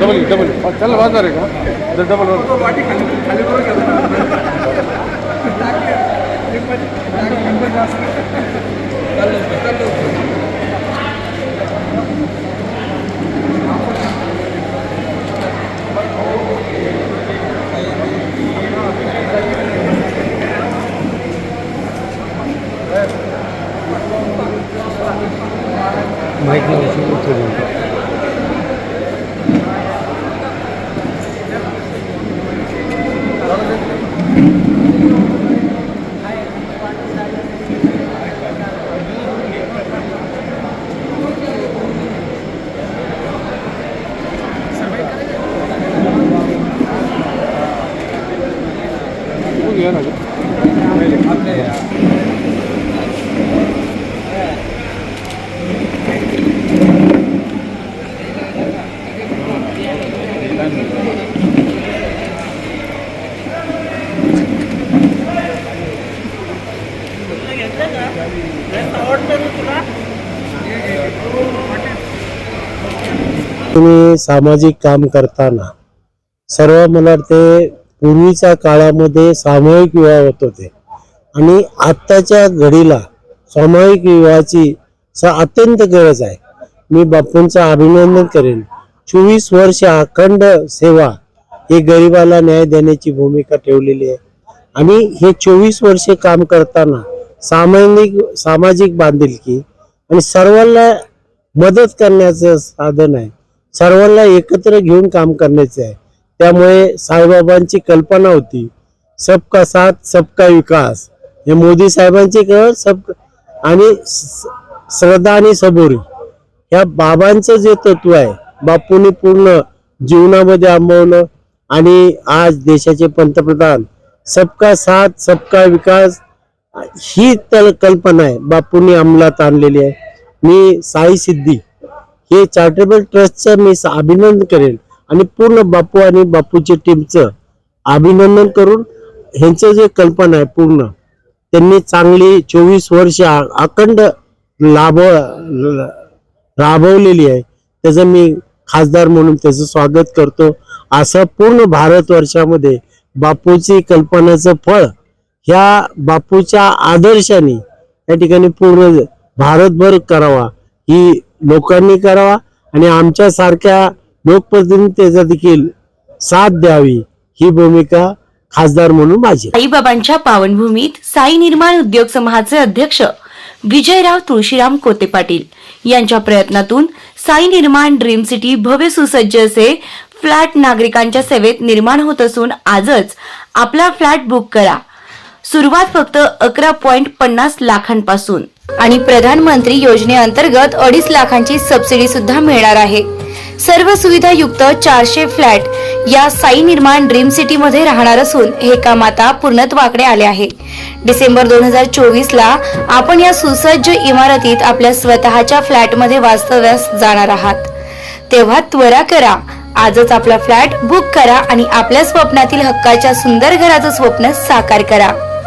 Double double ಚಲ್ಲ ಬಾದಾರ ಈಗ ಅದು. Double ಜಾಸ್ತಿ. 마이크 나오시면 못들으니까 Gracias. तुम्ही सामाजिक काम करताना सर्व मला वाटते पूर्वीच्या काळामध्ये सामूहिक विवाह होत होते. आणि आत्ताच्या घडीला सामूहिक विवाहाची स अत्यंत गरज आहे. मी बापूंचं अभिनंदन करेन. चोवीस वर्ष अखंड सेवा ही गरिबाला न्याय देण्याची भूमिका ठेवलेली आहे. आणि हे चोवीस वर्षे काम करताना सामाजिक सामाजिक बांधिलकी आणि सर्वांना मदत करण्याचं साधन आहे. सर्वांना एकत्र घेऊन काम करण्याचे आहे. त्यामुळे साईबाबांची कल्पना होती सबका साथ सबका विकास. हे मोदी साहेबांची कळ सब आणि श्रद्धा आणि सबोरी. ह्या बाबांचं जे तत्व आहे बापूंनी पूर्ण जीवनामध्ये आंबवलं आणि आज देशाचे पंतप्रधान सबका साथ सबका विकास ही तर कल्पना आहे. बापूंनी अंमलात आणलेली आहे. मी साई सिद्धी हे चॅरिटेबल ट्रस्टचं मी अभिनंदन करेन. आणि पूर्ण बापू आणि बापूच्या टीमचं अभिनंदन करून ह्यांचं जे कल्पना आहे पूर्ण त्यांनी चांगली चोवीस वर्ष अखंड लाभ राबवलेली आहे. त्याचं मी खासदार म्हणून त्याचं स्वागत करतो. असं पूर्ण भारतवर्षामध्ये बापूची कल्पनेचं फळ ह्या बापूच्या आदर्शाने या ठिकाणी पूर्ण भारतभर करावा. ही लोकांनी करावा आणि आमच्यासारख्या लोकप्रतिनिधी त्याचा देखील साथ द्यावी ही भूमिका खासदार म्हणून माझी. साईबाबांच्या पावनभूमीत साई निर्माण उद्योग समूहाचे अध्यक्ष विजयराव तुळशीराम कोते पाटील यांच्या प्रयत्नातून साई निर्माण ड्रीम सिटी भव्य सुसज्ज असे फ्लॅट नागरिकांच्या सेवेत निर्माण होत असून आजच आपला फ्लॅट बुक करा. सुरुवात फक्त अकरा पॉइंट पन्नास लाखांपासून. आणि प्रधानमंत्री योजनेअंतर्गत अडीच लाखांची सबसिडी सुद्धा मिळणार आहे. सर्व सुविधा युक्त चारशे फ्लॅट या साई निर्माण ड्रीम सिटी मध्ये राहणार असून हे काम आता पूर्णत्वाकडे आले आहे. डिसेंबर दोन हजार चोवीस ला आपण या सुसज्ज इमारतीत आपल्या स्वतःच्या फ्लॅटमध्ये वास्तव्यास जाणार आहात. तेव्हा त्वरा करा. आजच आपला फ्लॅट बुक करा आणि आपल्या स्वप्नातील हक्काच्या सुंदर घराचं स्वप्न साकार करा.